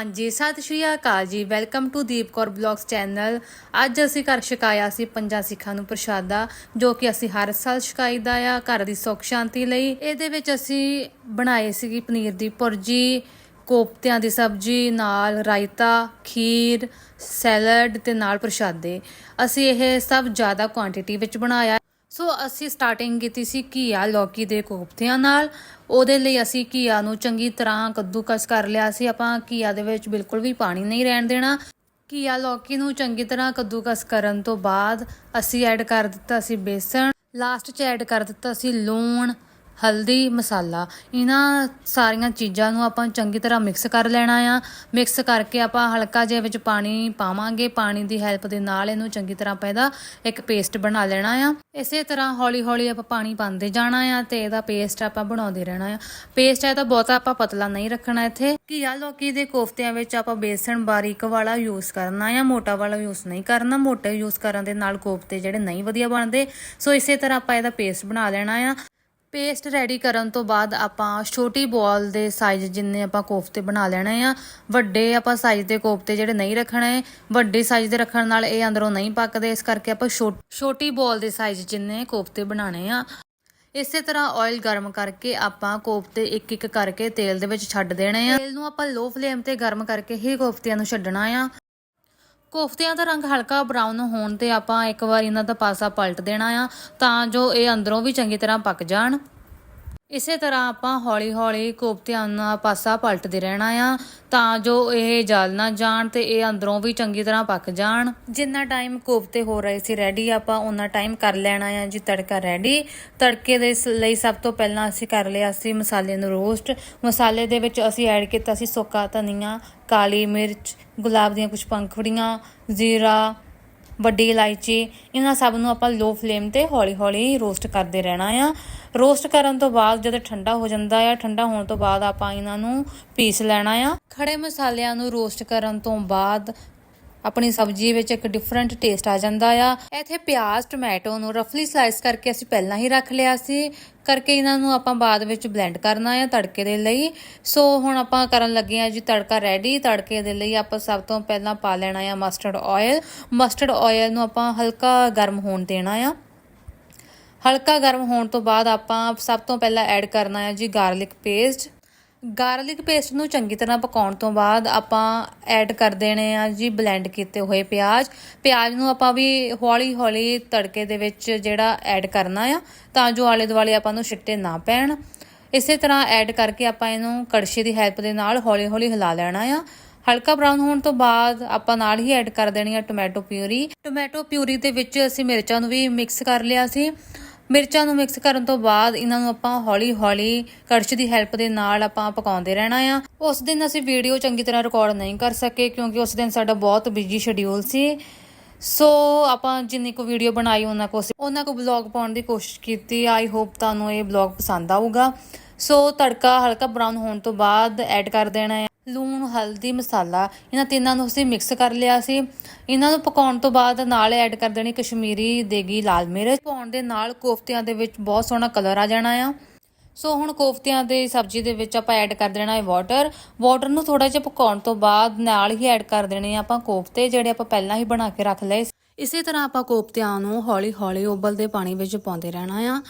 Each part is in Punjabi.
ਹਾਂਜੀ, ਸਤਿ ਸ਼੍ਰੀ ਅਕਾਲ ਜੀ। Welcome to Deep Kaur blogs channel ਅੱਜ ਅਸੀਂ ਘਰ ਛਕਾਇਆ ਸੀ ਪੰਜਾਂ ਸਿੱਖਾਂ ਨੂੰ ਪ੍ਰਸ਼ਾਦਾ, ਜੋ ਕਿ ਅਸੀਂ ਹਰ ਸਾਲ ਛਕਾਈਦਾ ਆ ਘਰ ਦੀ ਸੁੱਖ ਸ਼ਾਂਤੀ ਲਈ। ਇਹਦੇ ਵਿੱਚ ਅਸੀਂ ਬਣਾਏ ਸੀਗੀ ਪਨੀਰ ਦੀ ਭੁਰਜੀ ਕੋਫਤਿਆਂ ਦੀ ਸਬਜ਼ੀ, ਨਾਲ ਰਾਇਤਾ, ਖੀਰ, ਸੈਲਡ ਤੇ ਨਾਲ ਪ੍ਰਸ਼ਾਦੇ। ਅਸੀਂ ਇਹ ਸਭ ਜ਼ਿਆਦਾ ਕੁਆਂਟੀਟੀ ਵਿੱਚ ਬਣਾਇਆ ਸੋ ਅਸੀਂ ਸਟਾਰਟਿੰਗ ਕੀਤੀ ਸੀ ਘੀਆ, ਲੌਕੀ ਦੇ ਕੋਫਤਿਆਂ ਨਾਲ। ਉਹਦੇ ਲਈ ਅਸੀਂ ਘੀਆ ਨੂੰ ਚੰਗੀ ਤਰ੍ਹਾਂ ਕੱਦੂਕਸ ਕਰ ਲਿਆ ਸੀ। ਆਪਾਂ ਘੀਆ ਦੇ ਵਿੱਚ ਬਿਲਕੁਲ ਵੀ ਪਾਣੀ ਨਹੀਂ ਰਹਿਣ ਦੇਣਾ। ਘੀਆ, ਲੌਕੀ ਨੂੰ ਚੰਗੀ ਤਰ੍ਹਾਂ ਕੱਦੂਕਸ ਕਰਨ ਤੋਂ ਬਾਅਦ ਅਸੀਂ ਐਡ ਕਰ ਦਿੱਤਾ ਸੀ ਬੇਸਣ। ਲਾਸਟ 'ਚ ਐਡ ਕਰ ਦਿੱਤਾ ਸੀ ਲੂਣ। ਹਲਦੀ, ਮਸਾਲਾ, ਇਹਨਾਂ ਸਾਰੀਆਂ ਚੀਜ਼ਾਂ ਨੂੰ ਆਪਾਂ ਚੰਗੀ ਤਰ੍ਹਾਂ ਮਿਕਸ ਕਰ ਲੈਣਾ ਆ। ਮਿਕਸ ਕਰਕੇ ਆਪਾਂ ਹਲਕਾ ਜਿਹਾ ਵਿੱਚ ਪਾਣੀ ਪਾਵਾਂਗੇ। ਪਾਣੀ ਦੀ ਹੈਲਪ ਦੇ ਨਾਲ ਇਹਨੂੰ ਚੰਗੀ ਤਰ੍ਹਾਂ ਆਪਾਂ ਇਹਦਾ ਇੱਕ ਪੇਸਟ ਬਣਾ ਲੈਣਾ ਆ। ਇਸੇ ਤਰ੍ਹਾਂ ਹੌਲੀ ਹੌਲੀ ਆਪਾਂ ਪਾਣੀ ਪਾਉਂਦੇ ਜਾਣਾ ਆ ਤੇ ਇਹਦਾ ਪੇਸਟ ਆਪਾਂ ਬਣਾਉਂਦੇ ਰਹਿਣਾ ਆ। ਪੇਸਟ ਹੈ ਤਾਂ ਬਹੁਤਾ ਆਪਾਂ ਪਤਲਾ ਨਹੀਂ ਰੱਖਣਾ ਇੱਥੇ। ਘੀਆ ਲੌਕੀ ਦੇ ਕੋਫਤਿਆਂ ਵਿੱਚ ਆਪਾਂ ਬੇਸਣ ਬਾਰੀਕ ਵਾਲਾ ਯੂਜ਼ ਕਰਨਾ ਆ ਮੋਟਾ ਵਾਲਾ ਯੂਜ਼ ਨਹੀਂ ਕਰਨਾ। ਮੋਟੇ ਯੂਜ਼ ਕਰਨ ਦੇ ਨਾਲ ਕੋਫਤੇ ਜਿਹੜੇ ਨਹੀਂ ਵਧੀਆ ਬਣਦੇ। ਸੋ ਇਸੇ ਤਰ੍ਹਾਂ ਆਪਾਂ ਇਹਦਾ ਪੇਸਟ ਬਣਾ ਲੈਣਾ ਆ। ਪੇਸਟ ਰੈਡੀ ਕਰਨ ਤੋਂ ਬਾਅਦ ਆਪਾਂ ਛੋਟੀ ਬੋਲ ਦੇ ਸਾਈਜ਼ ਜਿੰਨੇ ਆਪਾਂ ਕੋਫਤੇ ਬਣਾ ਲੈਣੇ ਆ, ਵੱਡੇ ਆਪਾਂ ਸਾਈਜ਼ ਦੇ ਕੋਫਤੇ ਜਿਹੜੇ ਨਹੀਂ ਰੱਖਣੇ, ਵੱਡੇ ਸਾਈਜ਼ ਦੇ ਰੱਖਣ ਨਾਲ ਇਹ ਅੰਦਰੋਂ ਨਹੀਂ ਪੱਕਦੇ, ਇਸ ਕਰਕੇ ਆਪਾਂ ਛੋਟੀ ਬੋਲ ਦੇ ਸਾਈਜ਼ ਜਿੰਨੇ ਕੋਫਤੇ ਬਣਾਣੇ ਆ। ਇਸੇ ਤਰ੍ਹਾਂ ਆਇਲ ਗਰਮ ਕਰਕੇ ਆਪਾਂ ਕੋਫਤੇ ਇੱਕ ਇੱਕ ਕਰਕੇ ਤੇਲ ਦੇ ਵਿੱਚ ਛੱਡ ਦੇਣੇ ਆ। ਤੇਲ ਨੂੰ ਆਪਾਂ ਲੋ ਫਲੇਮ ਤੇ ਗਰਮ ਕਰਕੇ ਹੀ ਕੋਫਤਿਆਂ ਨੂੰ ਛੱਡਣਾ ਆ। ਕੋਫਤਿਆਂ ਦਾ ਰੰਗ ਹਲਕਾ ਬਰਾਊਨ ਹੋਣ ਤੇ ਆਪਾਂ ਇੱਕ ਵਾਰ ਇਹਨਾਂ ਦਾ ਪਾਸਾ ਪਲਟ ਦੇਣਾ ਆ ਤਾਂ ਜੋ ਇਹ ਅੰਦਰੋਂ ਵੀ ਚੰਗੀ ਤਰ੍ਹਾਂ ਪੱਕ ਜਾਣ। ਇਸੇ ਤਰ੍ਹਾਂ ਆਪਾਂ ਹੌਲੀ-ਹੌਲੀ ਕੋਫਤਿਆਂ ਦਾ ਪਾਸਾ ਪਲਟਦੇ ਰਹਿਣਾ ਆ, ਤਾਂ ਜੋ ਇਹ ਜਲ ਨਾ ਜਾਣ ਤੇ ਇਹ ਅੰਦਰੋਂ ਵੀ ਚੰਗੀ ਤਰ੍ਹਾਂ ਪੱਕ ਜਾਣ। ਜਿੰਨਾ ਟਾਈਮ ਕੋਫਤੇ ਹੋ ਰਹੇ ਸੀ ਰੈਡੀ ਆਪਾਂ ਉਹਨਾਂ ਟਾਈਮ ਕਰ ਲੈਣਾ ਆ ਜੀ ਤੜਕਾ ਰੈਡੀ ਤੜਕੇ ਦੇ ਸ- ਲਈ ਸਭ ਤੋਂ ਪਹਿਲਾਂ ਅਸੀਂ ਕਰ ਲਿਆ ਸੀ ਮਸਾਲੇ ਨੂੰ ਰੋਸਟ ਮਸਾਲੇ ਦੇ ਵਿੱਚ ਅਸੀਂ ਐਡ ਕੀਤਾ ਸੀ ਸੁੱਕਾ ਧਨੀਆ, ਕਾਲੀ ਮਿਰਚ, ਗੁਲਾਬ ਦੀਆਂ ਕੁਝ ਪੰਖੜੀਆਂ, ਜ਼ੀਰਾ ਵੱਡੀ ਇਲਾਇਚੀ, ਇਹਨਾਂ ਸਭ ਨੂੰ ਆਪਾਂ ਲੋ ਫਲੇਮ ਤੇ ਹੌਲੀ-ਹੌਲੀ ਰੋਸਟ ਕਰਦੇ ਰਹਿਣਾ ਆ। ਰੋਸਟ ਕਰਨ ਤੋਂ ਬਾਅਦ ਜਦੋਂ ਠੰਡਾ ਹੋ ਜਾਂਦਾ ਆ, ਠੰਡਾ ਹੋਣ ਤੋਂ ਬਾਅਦ ਆਪਾਂ ਇਹਨਾਂ ਨੂੰ ਪੀਸ ਲੈਣਾ ਆ। ਖੜੇ ਮਸਾਲਿਆਂ ਨੂੰ ਰੋਸਟ ਕਰਨ ਤੋਂ ਬਾਅਦ ਆਪਣੀ ਸਬਜ਼ੀ ਵਿੱਚ ਇੱਕ ਡਿਫਰੈਂਟ ਟੇਸਟ ਆ ਜਾਂਦਾ ਆ। ਇੱਥੇ ਪਿਆਜ਼ ਟੋਮੈਟੋ ਨੂੰ ਰਫਲੀ ਸਲਾਈਸ ਕਰਕੇ ਅਸੀਂ ਪਹਿਲਾਂ ਹੀ ਰੱਖ ਲਿਆ ਸੀ। ਕਰਕੇ ਇਹਨਾਂ ਨੂੰ ਆਪਾਂ ਬਾਅਦ ਵਿੱਚ ਬਲੈਂਡ ਕਰਨਾ ਆ ਤੜਕੇ ਦੇ ਲਈ। ਸੋ ਹੁਣ ਆਪਾਂ ਕਰਨ ਲੱਗੇ ਆ ਜੀ ਤੜਕਾ ਰੈਡੀ ਤੜਕੇ ਦੇ ਲਈ ਆਪਾਂ ਸਭ ਤੋਂ ਪਹਿਲਾਂ ਪਾ ਲੈਣਾ ਆ ਮਸਟਰਡ ਆਇਲ ਮਸਟਰਡ ਆਇਲ ਨੂੰ ਆਪਾਂ ਹਲਕਾ ਗਰਮ ਹੋਣ ਦੇਣਾ ਆ। ਹਲਕਾ ਗਰਮ ਹੋਣ ਤੋਂ ਬਾਅਦ ਆਪਾਂ ਸਭ ਤੋਂ ਪਹਿਲਾਂ ਐਡ ਕਰਨਾ ਹੈ ਜੀ ਗਾਰਲਿਕ ਪੇਸਟ ਗਾਰਲਿਕ ਪੇਸਟ ਨੂੰ ਚੰਗੀ ਤਰ੍ਹਾਂ ਪਕਾਉਣ ਤੋਂ ਬਾਅਦ ਆਪਾਂ ਐਡ ਕਰ ਦੇਣੇ ਆ ਜੀ ਬਲੈਂਡ ਕੀਤੇ ਹੋਏ ਪਿਆਜ਼। ਪਿਆਜ਼ ਨੂੰ ਆਪਾਂ ਵੀ ਹੌਲੀ ਹੌਲੀ ਤੜਕੇ ਦੇ ਵਿੱਚ ਜਿਹੜਾ ਐਡ ਕਰਨਾ ਆ, ਤਾਂ ਜੋ ਆਲੇ ਦੁਆਲੇ ਆਪਾਂ ਨੂੰ ਛਿੱਟੇ ਨਾ ਪੈਣ। ਇਸੇ ਤਰ੍ਹਾਂ ਐਡ ਕਰਕੇ ਆਪਾਂ ਇਹਨੂੰ ਕੜਛੀ ਦੀ ਹੈਲਪ ਦੇ ਨਾਲ ਹੌਲੀ ਹੌਲੀ ਹਿਲਾ ਲੈਣਾ ਆ। ਹਲਕਾ ਬਰਾਊਨ ਹੋਣ ਤੋਂ ਬਾਅਦ ਆਪਾਂ ਨਾਲ ਹੀ ਐਡ ਕਰ ਦੇਣੀ ਆ ਟੋਮੈਟੋ ਪਿਊਰੀ। ਟੋਮੈਟੋ ਪਿਊਰੀ ਦੇ ਵਿੱਚ ਅਸੀਂ ਮਿਰਚਾਂ ਨੂੰ ਵੀ ਮਿਕਸ ਕਰ ਲਿਆ ਸੀ। ਮਿਰਚਾਂ ਨੂੰ ਮਿਕਸ ਕਰਨ ਤੋਂ ਬਾਅਦ ਇਹਨਾਂ ਨੂੰ ਆਪਾਂ ਹੌਲੀ-ਹੌਲੀ ਕੜਛੀ ਦੀ ਹੈਲਪ ਦੇ ਨਾਲ ਆਪਾਂ ਪਕਾਉਂਦੇ ਰਹਿਣਾ ਆ। ਉਸ ਦਿਨ ਅਸੀਂ ਵੀਡੀਓ ਚੰਗੀ ਤਰ੍ਹਾਂ ਰਿਕਾਰਡ ਨਹੀਂ ਕਰ ਸਕੇ ਕਿਉਂਕਿ ਉਸ ਦਿਨ ਸਾਡਾ ਬਹੁਤ ਬਿਜ਼ੀ ਸ਼ਡਿਊਲ ਸੀ। ਸੋ ਆਪਾਂ ਜਿੰਨੀ ਕੁ ਵੀਡੀਓ ਬਣਾਈ, ਉਹਨਾਂ ਕੋ ਉਹਨਾਂ ਕੋ ਬਲੌਗ ਪਾਉਣ ਦੀ ਕੋਸ਼ਿਸ਼ ਕੀਤੀ। ਆਈ ਹੋਪ ਤੁਹਾਨੂੰ ਇਹ ਬਲੌਗ ਪਸੰਦ ਆਊਗਾ। ਸੋ ਤੜਕਾ ਹਲਕਾ ਬਰਾਊਨ ਹੋਣ ਤੋਂ ਬਾਅਦ ਐਡ ਕਰ ਦੇਣਾ ਹੈ ਲੂਣ, ਹਲਦੀ, ਮਸਾਲਾ, ਇਹਨਾਂ ਤਿੰਨਾਂ ਨੂੰ ਅਸੀਂ ਮਿਕਸ ਕਰ ਲਿਆ ਸੀ। ਇਹਨਾਂ ਨੂੰ ਪਕਾਉਣ ਤੋਂ ਬਾਅਦ ਨਾਲ ਐਡ ਕਰ ਦੇਣੀ ਕਸ਼ਮੀਰੀ ਦੇਗੀ ਲਾਲ ਮਿਰਚ। ਪਾਉਣ ਦੇ ਨਾਲ ਕੋਫਤਿਆਂ ਦੇ ਵਿੱਚ ਬਹੁਤ ਸੋਹਣਾ ਕਲਰ ਆ ਜਾਣਾ ਆ। ਸੋ ਹੁਣ ਕੋਫਤਿਆਂ ਦੇ ਸਬਜ਼ੀ ਦੇ ਵਿੱਚ ਆਪਾਂ ਐਡ ਕਰ ਦੇਣਾ ਹੈ ਵਾਟਰ ਵਾਟਰ ਨੂੰ ਥੋੜਾ ਜਿਹਾ ਪਕਾਉਣ ਤੋਂ ਬਾਅਦ ਨਾਲ ਹੀ ਐਡ ਕਰ ਦੇਣੇ ਆ ਆਪਾਂ ਕੋਫਤੇ, ਜਿਹੜੇ ਆਪਾਂ ਪਹਿਲਾਂ ਹੀ ਬਣਾ ਕੇ ਰੱਖ ਲਏ ਇਸੇ ਤਰ੍ਹਾਂ ਆਪਾਂ ਕੋਫਤਿਆਂ ਨੂੰ ਹੌਲੀ-ਹੌਲੀ ਉਬਲਦੇ ਪਾਣੀ ਵਿੱਚ ਪਾਉਂਦੇ ਰਹਿਣਾ ਆ।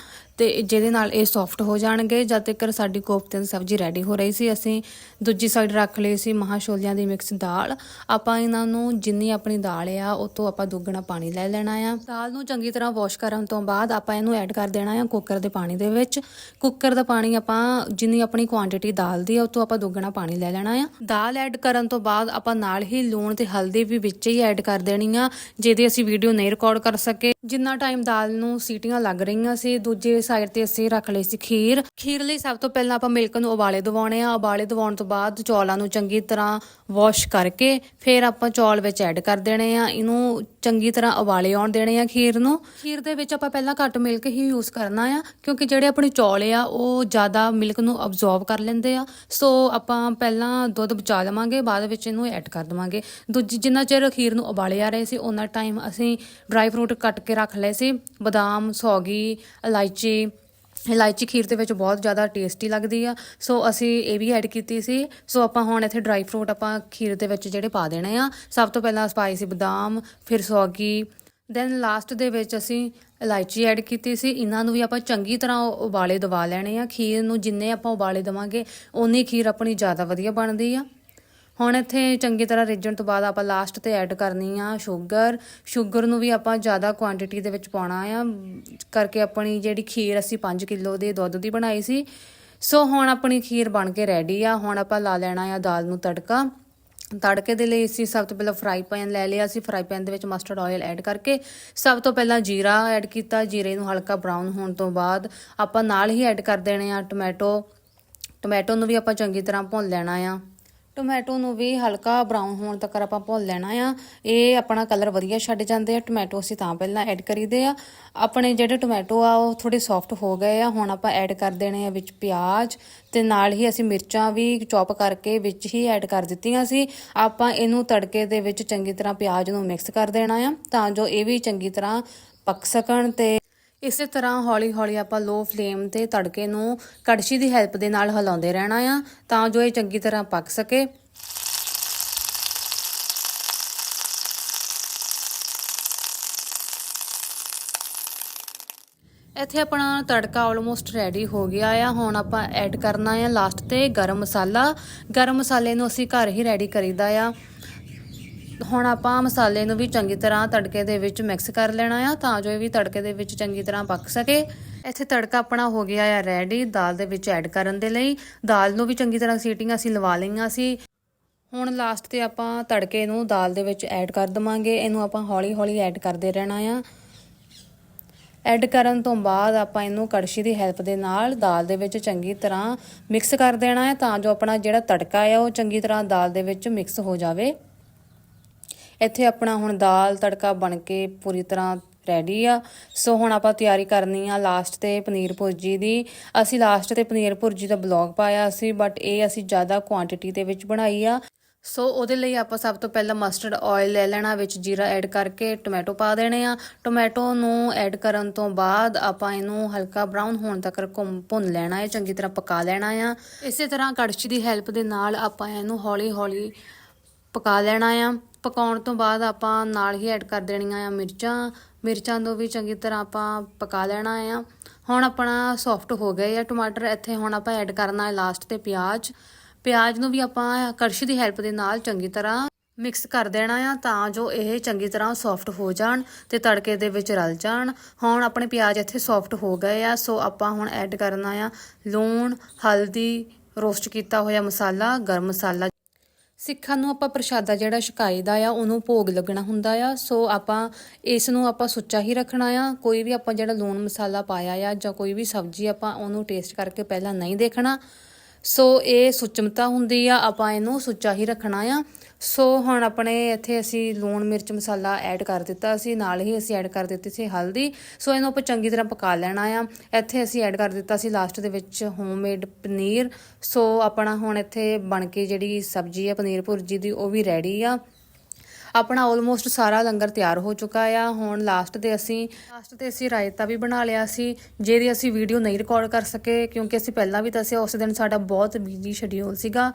ਤੇ ਜਿਹਦੇ ਨਾਲ ਇਹ ਸੌਫਟ ਹੋ ਜਾਣਗੇ, ਜਦ ਤੱਕ ਸਾਡੀ ਕੋਫਤੇ ਦੀ ਸਬਜ਼ੀ ਰੈਡੀ ਹੋ ਰਹੀ ਸੀ। ਅਸੀਂ ਦੂਜੀ ਸਾਈਡ ਰੱਖ ਲਈ ਸੀ ਮਹਾਂ ਛੋਲਿਆਂ ਦੀ ਮਿਕਸ ਦਾਲ। ਆਪਾਂ ਇਹਨਾਂ ਨੂੰ ਜਿੰਨੀ ਆਪਣੀ ਦਾਲ ਆ, ਉਹ ਤੋਂ ਆਪਾਂ ਦੁੱਗਣਾ ਪਾਣੀ ਲੈ ਲੈਣਾ ਆ। ਦਾਲ ਨੂੰ ਚੰਗੀ ਤਰ੍ਹਾਂ ਵਾਸ਼ ਕਰਨ ਤੋਂ ਬਾਅਦ ਆਪਾਂ ਇਹਨੂੰ ਐਡ ਕਰ ਦੇਣਾ ਆ ਕੁੱਕਰ ਦੇ ਪਾਣੀ ਦੇ ਵਿੱਚ। ਕੁੱਕਰ ਦਾ ਪਾਣੀ ਆਪਾਂ ਜਿੰਨੀ ਆਪਣੀ ਕੁਆਂਟੀਟੀ ਦਾਲ ਦੀ ਆ, ਉਹ ਤੋਂ ਆਪਾਂ ਦੁੱਗਣਾ ਪਾਣੀ ਲੈ ਲੈਣਾ ਆ। ਦਾਲ ਐਡ ਕਰਨ ਤੋਂ ਬਾਅਦ ਆਪਾਂ ਨਾਲ ਹੀ ਲੂਣ ਤੇ ਹਲਦੀ ਵੀ ਵਿੱਚ ਹੀ ਐਡ ਕਰ ਦੇਣੀ ਆ, ਜਿਹਦੀ ਅਸੀਂ ਵੀਡੀਓ ਨਹੀਂ ਰਿਕਾਰਡ ਕਰ ਸਕੇ। ਜਿੰਨਾ ਟਾਈਮ ਦਾਲ ਨੂੰ ਸੀਟੀਆਂ ਲੱਗ ਰਹੀਆਂ ਸੀ, ਦੂਜੇ ਸਾਈਡ ਤੇ ਅਸੀਂ ਰੱਖ ਲਈ ਸੀ ਖੀਰ। ਖੀਰ ਲਈ ਸਭ ਤੋਂ ਪਹਿਲਾਂ ਆਪਾਂ ਮਿਲਕ ਨੂੰ ਉਬਾਲੇ ਦਿਵਾਉਣੇ ਆ। ਉਬਾਲੇ ਦਿਵਾਉਣ ਤੋਂ ਬਾਅਦ ਚੌਲਾਂ ਨੂੰ ਚੰਗੀ ਤਰ੍ਹਾਂ ਵਾਸ਼ ਕਰਕੇ ਫਿਰ ਆਪਾਂ ਚੌਲ ਵਿੱਚ ਐਡ ਕਰ ਦੇਣੇ ਆ। ਇਹਨੂੰ ਚੰਗੀ ਤਰ੍ਹਾਂ ਉਬਾਲੇ ਆਉਣ ਦੇਣੇ ਆ ਖੀਰ ਨੂੰ। ਖੀਰ ਦੇ ਵਿੱਚ ਆਪਾਂ ਪਹਿਲਾਂ ਘੱਟ ਮਿਲਕ ਹੀ ਯੂਜ਼ ਕਰਨਾ ਆ, ਕਿਉਂਕਿ ਜਿਹੜੇ ਆਪਣੇ ਚੌਲ ਆ, ਉਹ ਜ਼ਿਆਦਾ ਮਿਲਕ ਨੂੰ ਅਬਜ਼ੌਰਬ ਕਰ ਲੈਂਦੇ ਆ। ਸੋ ਆਪਾਂ ਪਹਿਲਾਂ ਦੁੱਧ ਬਚਾ ਲਵਾਂਗੇ, ਬਾਅਦ ਵਿੱਚ ਇਹਨੂੰ ਐਡ ਕਰ ਦਵਾਂਗੇ। ਦੂਜੀ, ਜਿੰਨਾ ਚਿਰ ਖੀਰ ਨੂੰ ਉਬਾਲੇ ਆ ਰਹੇ ਸੀ ਉਹਨਾਂ ਟਾਈਮ ਅਸੀਂ ਡਰਾਈ ਫਰੂਟ ਕੱਟ ਕੇ ਰੱਖ ਲਏ ਸੀ। ਬਦਾਮ, ਸੌਗੀ, ਇਲਾਇਚੀ ਇਲਾਇਚੀ ਖੀਰ ਦੇ ਵਿੱਚ ਬਹੁਤ ਜ਼ਿਆਦਾ ਟੇਸਟੀ ਲੱਗਦੀ ਆ। ਸੋ ਅਸੀਂ ਇਹ ਵੀ ਐਡ ਕੀਤੀ ਸੀ। ਸੋ ਆਪਾਂ ਹੁਣ ਇੱਥੇ ਡਰਾਈ ਫਰੂਟ ਆਪਾਂ ਖੀਰ ਦੇ ਵਿੱਚ ਜਿਹੜੇ ਪਾ ਦੇਣੇ ਆ। ਸਭ ਤੋਂ ਪਹਿਲਾਂ ਸਪਾਈਸੀ ਬਦਾਮ, ਫਿਰ ਸੌਗੀ। ਦੈਨ ਲਾਸਟ ਦੇ ਵਿੱਚ ਅਸੀਂ ਇਲਾਇਚੀ ਐਡ ਕੀਤੀ ਸੀ। ਇਹਨਾਂ ਨੂੰ ਵੀ ਆਪਾਂ ਚੰਗੀ ਤਰ੍ਹਾਂ ਉਬਾਲੇ ਦਵਾ ਲੈਣੇ ਆ। ਖੀਰ ਨੂੰ ਜਿੰਨੇ ਆਪਾਂ ਉਬਾਲੇ ਦਵਾਂਗੇ, ਓਨੀ ਖੀਰ ਆਪਣੀ ਜ਼ਿਆਦਾ ਵਧੀਆ ਬਣਦੀ ਆ। ਹੁਣ ਇੱਥੇ ਚੰਗੀ ਤਰ੍ਹਾਂ ਰਿੱਝਣ ਤੋਂ ਬਾਅਦ ਆਪਾਂ ਲਾਸਟ ਤੇ ਐਡ ਕਰਨੀ ਆ ਸ਼ੂਗਰ ਸ਼ੂਗਰ ਨੂੰ ਵੀ ਆਪਾਂ ਜ਼ਿਆਦਾ ਕੁਆਂਟੀਟੀ ਦੇ ਵਿੱਚ ਪਾਉਣਾ ਆ। ਕਰਕੇ ਆਪਣੀ ਜਿਹੜੀ ਖੀਰ ਅਸੀਂ 5 ਕਿਲੋ ਦੇ ਦੁੱਧ ਦੀ ਬਣਾਈ ਸੀ। ਸੋ ਹੁਣ ਆਪਣੀ ਖੀਰ ਬਣ ਕੇ ਰੈਡੀ ਆ। ਹੁਣ ਆਪਾਂ ਲਾ ਲੈਣਾ ਆ ਦਾਲ ਨੂੰ ਤੜਕਾ। ਤੜਕੇ ਦੇ ਲਈ ਅਸੀਂ ਸਭ ਤੋਂ ਪਹਿਲਾਂ ਫਰਾਈ ਪੈਨ ਲੈ ਲਿਆ ਅਸੀਂ ਫਰਾਈ ਪੈਨ ਦੇ ਵਿੱਚ ਮਸਟਰਡ ਆਇਲ ਐਡ ਕਰਕੇ ਸਭ ਤੋਂ ਪਹਿਲਾਂ ਜੀਰਾ ਐਡ ਕੀਤਾ। ਜੀਰੇ ਨੂੰ ਹਲਕਾ ਬਰਾਊਨ ਹੋਣ ਤੋਂ ਬਾਅਦ ਆਪਾਂ ਨਾਲ ਹੀ ਐਡ ਕਰ ਦੇਣੇ ਆ ਟੋਮੈਟੋ ਟੋਮੈਟੋ ਨੂੰ ਵੀ ਆਪਾਂ ਚੰਗੀ ਤਰ੍ਹਾਂ ਭੁੰਨ ਲੈਣਾ ਆ। ਟੋਮੈਟੋ ਨੂੰ ਵੀ ਹਲਕਾ ਬਰਾਊਨ ਹੋਣ ਤੱਕ ਆਪਾਂ ਭੁੰਨ ਲੈਣਾ ਆ। ਇਹ ਆਪਣਾ ਕਲਰ ਵਧੀਆ ਛੱਡ ਜਾਂਦੇ ਆ। ਟੋਮੈਟੋ ਅਸੀਂ ਤਾਂ ਪਹਿਲਾਂ ਐਡ ਕਰੀਦੇ ਆ। ਆਪਣੇ ਜਿਹੜੇ ਟੋਮੈਟੋ ਆ, ਉਹ ਥੋੜੇ ਸੌਫਟ ਹੋ ਗਏ ਆ। ਹੁਣ ਆਪਾਂ ਐਡ ਕਰ ਦੇਣੇ ਆ ਵਿੱਚ ਪਿਆਜ਼ ਤੇ ਨਾਲ ਹੀ ਅਸੀਂ ਮਿਰਚਾਂ ਵੀ ਚੌਪ ਕਰਕੇ ਵਿੱਚ ਹੀ ਐਡ ਕਰ ਦਿੱਤੀਆਂ ਸੀ। ਆਪਾਂ ਇਹਨੂੰ ਤੜਕੇ ਦੇ ਵਿੱਚ ਚੰਗੀ ਤਰ੍ਹਾਂ ਪਿਆਜ਼ ਨੂੰ ਮਿਕਸ ਕਰ ਦੇਣਾ ਆ। ਤਾਂ ਜੋ ਇਹ ਵੀ ਚੰਗੀ ਤਰ੍ਹਾਂ ਪੱਕ ਸਕਣ ਤੇ ਇਸੇ ਤਰ੍ਹਾਂ ਹੌਲੀ-ਹੌਲੀ ਆਪਾਂ ਲੋ ਫਲੇਮ ਤੇ ਤੜਕੇ ਨੂੰ ਕੜਛੀ ਦੀ ਹੈਲਪ ਦੇ ਨਾਲ ਹਿਲਾਉਂਦੇ ਰਹਿਣਾ ਆ, ਤਾਂ ਜੋ ਇਹ ਚੰਗੀ ਤਰ੍ਹਾਂ ਪੱਕ ਸਕੇ। ਇੱਥੇ ਆਪਣਾ ਤੜਕਾ ਆਲਮੋਸਟ ਰੈਡੀ ਹੋ ਗਿਆ ਆ। ਹੁਣ ਆਪਾਂ ਐਡ ਕਰਨਾ ਆ ਲਾਸਟ ਤੇ ਗਰਮ ਮਸਾਲਾ। ਗਰਮ ਮਸਾਲੇ ਨੂੰ ਅਸੀਂ ਘਰ ਹੀ ਰੈਡੀ ਕਰੀਦਾ ਆ। ਹੁਣ ਆਪਾਂ ਮਸਾਲੇ ਨੂੰ ਵੀ ਚੰਗੀ ਤਰ੍ਹਾਂ ਤੜਕੇ ਦੇ ਵਿੱਚ ਮਿਕਸ ਕਰ ਲੈਣਾ ਆ, ਤਾਂ ਜੋ ਇਹ ਵੀ ਤੜਕੇ ਦੇ ਵਿੱਚ ਚੰਗੀ ਤਰ੍ਹਾਂ ਪੱਕ ਸਕੇ। ਇੱਥੇ ਤੜਕਾ ਆਪਣਾ ਹੋ ਗਿਆ ਆ ਰੈਡੀ ਦਾਲ ਦੇ ਵਿੱਚ ਐਡ ਕਰਨ ਦੇ ਲਈ। ਦਾਲ ਨੂੰ ਵੀ ਚੰਗੀ ਤਰ੍ਹਾਂ ਸੀਟੀਆਂ ਅਸੀਂ ਲਵਾ ਲਈਆਂ ਸੀ। ਹੁਣ ਲਾਸਟ ਤੇ ਆਪਾਂ ਤੜਕੇ ਨੂੰ ਦਾਲ ਦੇ ਵਿੱਚ ਐਡ ਕਰ ਦਵਾਂਗੇ। ਇਹਨੂੰ ਆਪਾਂ ਹੌਲੀ-ਹੌਲੀ ਐਡ ਕਰਦੇ ਰਹਿਣਾ ਆ। ਐਡ ਕਰਨ ਤੋਂ ਬਾਅਦ ਆਪਾਂ ਇਹਨੂੰ ਕੜਛੀ ਦੀ ਹੈਲਪ ਦੇ ਨਾਲ ਦਾਲ ਦੇ ਵਿੱਚ ਚੰਗੀ ਤਰ੍ਹਾਂ ਮਿਕਸ ਕਰ ਦੇਣਾ ਹੈ ਤਾਂ ਜੋ ਆਪਣਾ ਜਿਹੜਾ ਤੜਕਾ ਹੈ ਉਹ ਚੰਗੀ ਤਰ੍ਹਾਂ ਦਾਲ ਦੇ ਵਿੱਚ ਮਿਕਸ ਹੋ ਜਾਵੇ। ਇੱਥੇ ਆਪਣਾ ਹੁਣ ਦਾਲ ਤੜਕਾ ਬਣ ਕੇ ਪੂਰੀ ਤਰ੍ਹਾਂ ਰੈਡੀ ਆ। ਸੋ ਹੁਣ ਆਪਾਂ ਤਿਆਰੀ ਕਰਨੀ ਆ ਲਾਸਟ ਤੇ ਪਨੀਰ ਭੁਰਜੀ ਦੀ। ਅਸੀਂ ਲਾਸਟ ਤੇ ਪਨੀਰ ਭੁਰਜੀ ਦਾ ਬਲੌਗ ਪਾਇਆ ਸੀ ਬਟ ਇਹ ਅਸੀਂ ਜ਼ਿਆਦਾ ਕੁਆਂਟੀਟੀ ਦੇ ਵਿੱਚ ਬਣਾਈ ਆ। ਸੋ ਉਹਦੇ ਲਈ ਆਪਾਂ ਸਭ ਤੋਂ ਪਹਿਲਾਂ ਮਸਟਰਡ ਆਇਲ ਲੈ ਲੈਣਾ, ਵਿੱਚ ਜੀਰਾ ਐਡ ਕਰਕੇ ਟੋਮੈਟੋ ਪਾ ਦੇਣੇ ਆ। ਟੋਮੈਟੋ ਨੂੰ ਐਡ ਕਰਨ ਤੋਂ ਬਾਅਦ ਆਪਾਂ ਇਹਨੂੰ ਹਲਕਾ ਬਰਾਊਨ ਹੋਣ ਤੱਕ ਘੁੰਮ ਭੁੰਨ ਲੈਣਾ ਹੈ, ਚੰਗੀ ਤਰ੍ਹਾਂ ਪਕਾ ਲੈਣਾ ਆ। ਇਸੇ ਤਰ੍ਹਾਂ ਕੜਛੀ ਦੀ ਹੈਲਪ ਦੇ ਨਾਲ ਆਪਾਂ ਇਹਨੂੰ ਹੌਲੀ-ਹੌਲੀ ਪਕਾ ਲੈਣਾ ਆ। ਪਕਾਉਣ ਤੋਂ ਬਾਅਦ ਆਪਾਂ ਨਾਲ ਹੀ ਐਡ ਕਰ ਦੇਣੀਆਂ ਆ ਮਿਰਚਾਂ। ਮਿਰਚਾਂ ਨੂੰ ਵੀ ਚੰਗੀ ਤਰ੍ਹਾਂ ਆਪਾਂ ਪਕਾ ਲੈਣਾ ਆ। ਹੁਣ ਆਪਣਾ ਸੌਫਟ ਹੋ ਗਏ ਆ ਟਮਾਟਰ। ਇੱਥੇ ਹੁਣ ਆਪਾਂ ਐਡ ਕਰਨਾ ਹੈ ਲਾਸਟ ਤੇ ਪਿਆਜ਼। ਪਿਆਜ਼ ਨੂੰ ਵੀ ਆਪਾਂ ਕੜਛੀ ਦੀ ਹੈਲਪ ਦੇ ਨਾਲ ਚੰਗੀ ਤਰ੍ਹਾਂ ਮਿਕਸ ਕਰ ਦੇਣਾ ਆ ਤਾਂ ਜੋ ਇਹ ਚੰਗੀ ਤਰ੍ਹਾਂ ਸੌਫਟ ਹੋ ਜਾਣ ਤੇ ਤੜਕੇ ਦੇ ਵਿੱਚ ਰਲ ਜਾਣ। ਹੁਣ ਆਪਣੇ ਪਿਆਜ਼ ਇੱਥੇ ਸੌਫਟ ਹੋ ਗਏ ਆ, ਸੋ ਆਪਾਂ ਹੁਣ ਐਡ ਕਰਨਾ ਆ ਲੂਣ, ਹਲਦੀ ਰੋਸਟ ਕੀਤਾ ਹੋਇਆ ਮਸਾਲਾ, ਗਰਮ ਮਸਾਲਾ ਸਿੱਖਾਂ ਨੂੰ ਆਪਾਂ ਪ੍ਰਸ਼ਾਦਾ ਜਿਹੜਾ ਛਕਾਈਦਾ ਆ, ਉਹਨੂੰ ਭੋਗ ਲੱਗਣਾ ਹੁੰਦਾ ਆ। ਸੋ ਆਪਾਂ ਇਸ ਨੂੰ ਆਪਾਂ ਸੁੱਚਾ ਹੀ ਰੱਖਣਾ ਆ। ਕੋਈ ਵੀ ਆਪਾਂ ਜਿਹੜਾ ਲੂਣ ਮਸਾਲਾ ਪਾਇਆ ਆ ਜਾਂ ਕੋਈ ਵੀ ਸਬਜ਼ੀ ਆਪਾਂ ਉਹਨੂੰ ਟੇਸਟ ਕਰਕੇ ਪਹਿਲਾਂ ਨਹੀਂ ਦੇਖਣਾ। ਸੋ ਇਹ ਸੁਚਮਤਾ ਹੁੰਦੀ ਆ, ਆਪਾਂ ਇਹਨੂੰ ਸੁੱਚਾ ਹੀ ਰੱਖਣਾ ਆ। ਸੋ ਹੁਣ ਆਪਣੇ ਇੱਥੇ ਅਸੀਂ ਲੂਣ, ਮਿਰਚ, ਮਸਾਲਾ ਐਡ ਕਰ ਦਿੱਤਾ ਸੀ, ਨਾਲ ਹੀ ਅਸੀਂ ਐਡ ਕਰ ਦਿੱਤੀ ਸੀ ਹਲਦੀ। ਸੋ ਇਹਨੂੰ ਆਪਾਂ ਚੰਗੀ ਤਰ੍ਹਾਂ ਪਕਾ ਲੈਣਾ ਆ। ਇੱਥੇ ਅਸੀਂ ਐਡ ਕਰ ਦਿੱਤਾ ਸੀ ਲਾਸਟ ਦੇ ਵਿੱਚ ਹੋਮਮੇਡ ਪਨੀਰ। ਸੋ ਆਪਣਾ ਹੁਣ ਇੱਥੇ ਬਣ ਕੇ ਜਿਹੜੀ ਸਬਜ਼ੀ ਆ, ਪਨੀਰ ਭੁਰਜੀ ਦੀ, ਉਹ ਵੀ ਰੈਡੀ ਆ। ਆਪਣਾ ਆਲਮੋਸਟ ਸਾਰਾ ਲੰਗਰ ਤਿਆਰ ਹੋ ਚੁੱਕਾ ਆ। ਹੁਣ ਲਾਸਟ ਤੇ ਅਸੀਂ ਲਾਸਟ ਤੇ ਅਸੀਂ ਰਾਇਤਾ ਵੀ ਬਣਾ ਲਿਆ ਸੀ, ਜਿਹਦੀ ਅਸੀਂ ਵੀਡੀਓ ਨਹੀਂ ਰਿਕਾਰਡ ਕਰ ਸਕੇ, ਕਿਉਂਕਿ ਅਸੀਂ ਪਹਿਲਾਂ ਵੀ ਦੱਸਿਆ, ਉਸ ਦਿਨ ਸਾਡਾ ਬਹੁਤ ਬਿਜ਼ੀ ਸ਼ਡਿਊਲ ਸੀਗਾ।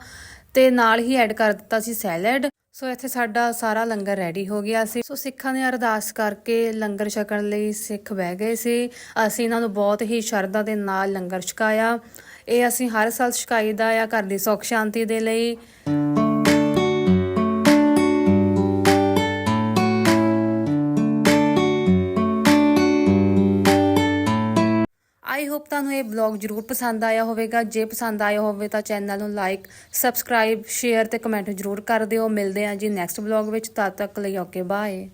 ਤੇ ਨਾਲ ਹੀ ਐਡ ਕਰ ਦਿੱਤਾ ਸੀ ਸੈਲਡ ਸੋ ਇੱਥੇ ਸਾਡਾ ਸਾਰਾ ਲੰਗਰ ਰੈਡੀ ਹੋ ਗਿਆ ਸੀ। ਸੋ ਸਿੱਖਾਂ ਨੇ ਅਰਦਾਸ ਕਰਕੇ ਲੰਗਰ ਛਕਣ ਲਈ ਸਿੱਖ ਬਹਿ ਗਏ ਸੀ। ਅਸੀਂ ਇਹਨਾਂ ਨੂੰ ਬਹੁਤ ਹੀ ਸ਼ਰਧਾ ਦੇ ਨਾਲ ਲੰਗਰ ਛਕਾਇਆ। ਇਹ ਅਸੀਂ ਹਰ ਸਾਲ ਛਕਾਈਦਾ ਆ ਘਰ ਦੀ ਸੁੱਖ ਸ਼ਾਂਤੀ ਦੇ ਲਈ। ਆਈ ਹੋਪ ਤੁਹਾਨੂੰ ਇਹ ਬਲੌਗ ਜਰੂਰ ਪਸੰਦ ਆਇਆ ਹੋਵੇਗਾ। ਜੇ ਪਸੰਦ ਆਇਆ ਹੋਵੇ ਤਾਂ ਚੈਨਲ ਨੂੰ ਲਾਈਕ ਸਬਸਕ੍ਰਾਈਬ ਸ਼ੇਅਰ ਤੇ ਕਮੈਂਟ ਜਰੂਰ ਕਰ ਦਿਓ। ਮਿਲਦੇ ਹਾਂ ਜੀ ਨੈਕਸਟ ਬਲੌਗ ਵਿੱਚ। ਤਦ ਤੱਕ ਲਈ ਓਕੇ ਬਾਏ